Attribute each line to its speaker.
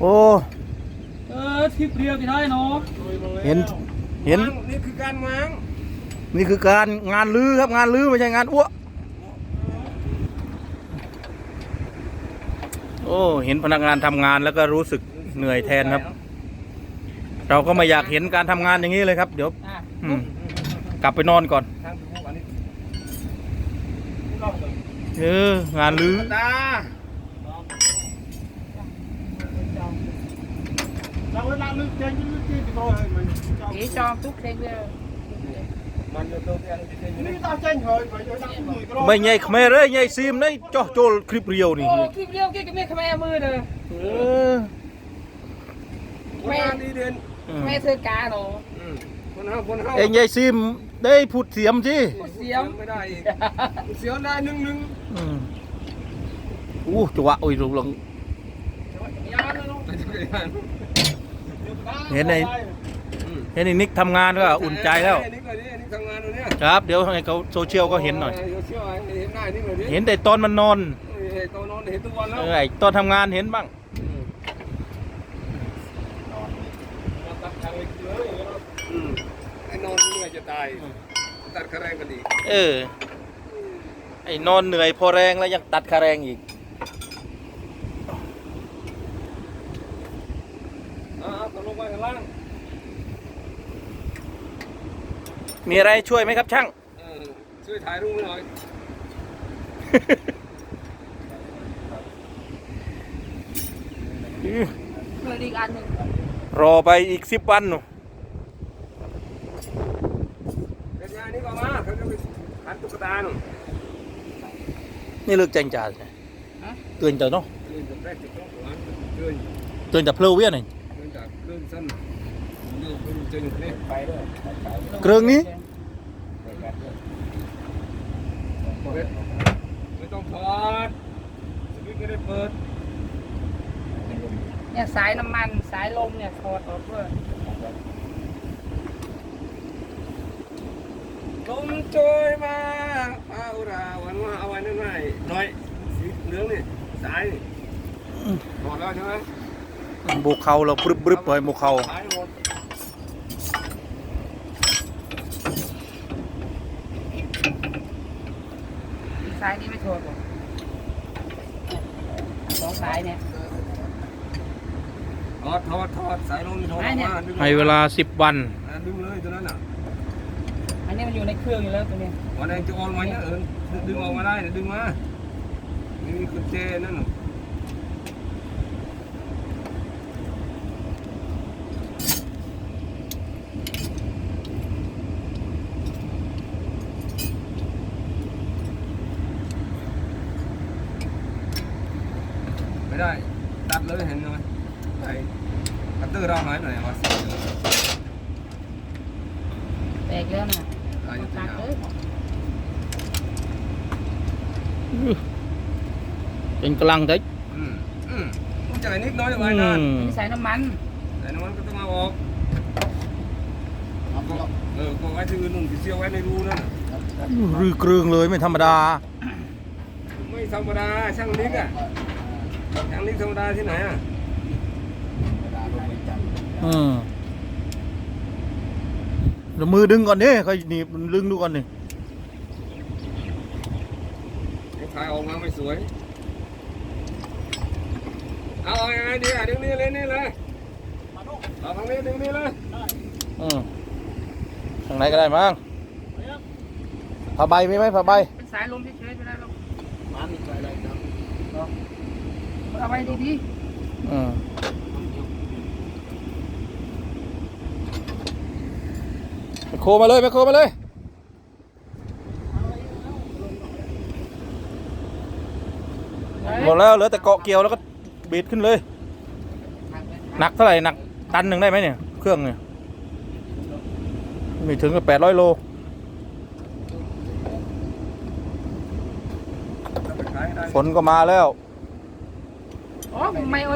Speaker 1: โอ้
Speaker 2: เออทิพย์เรียวกี่ได้เนาะ
Speaker 1: เห็นเห็น
Speaker 3: นี่คือการวาง
Speaker 1: นี่คือการงานลื้อครับงานลื้อไม่ใช่งานอ้วโอ้เห็นพนักงานทำงานแล้วก็รู้สึกเหนื่อยแทนครับ เราก็ไม่อยากเห็นการทำงานอย่างนี้เลยครับ เดี๋ยว
Speaker 2: อะ
Speaker 1: อืมกลับไปนอนก่อน
Speaker 3: ทางทุกวันนี้
Speaker 1: เอองานลื้อ
Speaker 3: ตา
Speaker 4: เราเวลาลึกใจลึกที่ไปโตให้มัน
Speaker 2: เดี๋ยวจองทุกเพลงเลย
Speaker 3: มันจะตัวเองที่เป็นอยู่
Speaker 4: นี่
Speaker 3: นี่
Speaker 4: ตาเจ้งเหยไปโดยตั้งมือก็
Speaker 1: ไม่ใหญ่เขมรเลยใหญ่ซีมเลยจ่อโจลคลิปเรียวนี่
Speaker 2: โอ้ทิพย์เรียวกี่กับแม่ขแม่มือเลย
Speaker 1: เออ
Speaker 3: คนงานดีเด่น
Speaker 1: อืม
Speaker 2: แม่เสื้อกาเนาะ
Speaker 3: คนเฮาคนเฮา
Speaker 1: เองใหญ่ซีมได้พูดเสียมสิ
Speaker 2: เสียม
Speaker 3: ไม่ได้อีกเสียวได้หนึ่งหนึ่ง
Speaker 1: อืมอู้จังหวะอุ้ยลุงลง
Speaker 2: ยาวเลย เนาะ
Speaker 1: เห็นในเห็นในนิกทำงานก็อุ่นใจแล้ว
Speaker 3: นี่ก็นี่นี่ทำงานตรงนี้
Speaker 1: ครับเดี๋ยวให้เขาโซเชียลก็เห็นหน่อย
Speaker 3: โซเชียลเห็นหน้านี่เลยดิ
Speaker 1: เห็นแต่ตอนมันนอน
Speaker 3: เห็นตัวนอนเห็นทุกวันแล้
Speaker 1: เอ
Speaker 3: ว
Speaker 1: อไอตอนทำงานเห็นบ้าง
Speaker 3: ตัดทางเลยเลยไอ้นอนเหนื่อยจะตายตัดคาแรงกันดี
Speaker 1: เออไอ้นอนเหนื่อยพอแรงแล้วยังตัดคาแรงอีก
Speaker 3: อ่าตกลงไปข้างล่าง
Speaker 1: มีอะไรช่วยไหมครับช่าง
Speaker 3: เออช่วยถ่ายรูปหน่อย
Speaker 2: เลยอีกอันหนึ่ง
Speaker 1: รอไปอีกสิบวันหนู
Speaker 3: กันยานี่ก็มาเขาจะไปขันตุ๊กตาหนู
Speaker 1: นี่เลิกแจงจ่าใช่เตือนแต่เนาะ
Speaker 3: เดินจากแรกจากตรงหัวเดิน
Speaker 1: เตือนแต่เพลเวียนี่
Speaker 3: เดินจากเดินสั้นเดินไปเจอหนึ่งนี่ไปด้วย
Speaker 1: เครื่องนี้
Speaker 3: ไม่ต้องถอดสวิตช์ไม่ได้เปิด
Speaker 2: เนี่ยสายน้ำมันสายลมเนี่ยถอดออกด้วย
Speaker 3: ลมโชยมาพาอุราวันว่าเอาไว้นั่นไงน้อยสีเหลืองนี่สายนี่ถอดแล้วใช่ไหม
Speaker 1: โบกเขาเราบรึบบรึบไปโบกเขา
Speaker 3: สายหมด
Speaker 2: สายนี้ไม่ถอดหรอกสองสายเนี่ย
Speaker 3: ถอดถอดถอดสายลมนี่ถอดออกมาดึงออกมา
Speaker 1: ให้เวลาสิบวัน
Speaker 3: อะดึงเลยตัวนั้นอะ
Speaker 2: อันนี้มันอยู่ในเครื่องอยู่แล้วตัวเนี้ย
Speaker 3: วันแดงจะออนไว้นะเอิญดึงออกมาได้เนี่ยดึงมานี่มีกุญแจนั่นน่ะไม่ได้ ตัดเลยเห็นไหมไอ้คัตเตอร์เราหายไปไหนวะ
Speaker 2: แตกแล้วน่ะ
Speaker 3: อายุท
Speaker 2: ตัด
Speaker 3: ยา
Speaker 2: เลย
Speaker 1: เป็นกำลังใจ
Speaker 3: อืมอืมต้องจ่ายนิดน้อ ย
Speaker 1: อื
Speaker 3: ไว้นาน
Speaker 1: ม
Speaker 2: นี่สายน้ำมัน
Speaker 3: แต่น้ำมันก็ต้องเอาออกเออก็ไว้ที่อื่นนู่นที่เสียไว้ในรูนั่นน่ะ
Speaker 1: รื้อเกรืองเลยไม่ธรรมดา
Speaker 3: ไม่ธรรมดาช่างนิกอะ ช่างนิกธรรมดาที่ไหนอะ
Speaker 1: อืมเดี๋ยวมือดึงก่อนดิค่อยหนีบดึงดูก่อนนี่
Speaker 3: ไอ้ถ่ายออกมาไม่สวย เอาเอายังไงดีอะดึงนี่เลยนี่เลยเอาทางนี้ดึงนี่เลย
Speaker 1: อืมทางไหนก็ได้มั้งผ้าใบมีไหมผ้าใบ
Speaker 2: เป็นสายลมเฉยๆไม่ได้หรอก
Speaker 4: มันมีอะไรครับ
Speaker 2: เอาไว้ดี
Speaker 1: อืมไปโคมาเลยไปโคมาเลย
Speaker 2: ๆ
Speaker 1: หมดแล้วเหลือแต่เกาะเกี่ยวแล้วก็บีดขึ้นเลย หนักเท่าไหร่หนักตันหนึ่งได้ไหมเนี่ย เครื่องเนี่ยไม่ถึงกับแปดร้อยโล
Speaker 3: เอาไปขายให้ได้
Speaker 1: ฝนก็มาแล้ว
Speaker 2: อ๋อไม่เ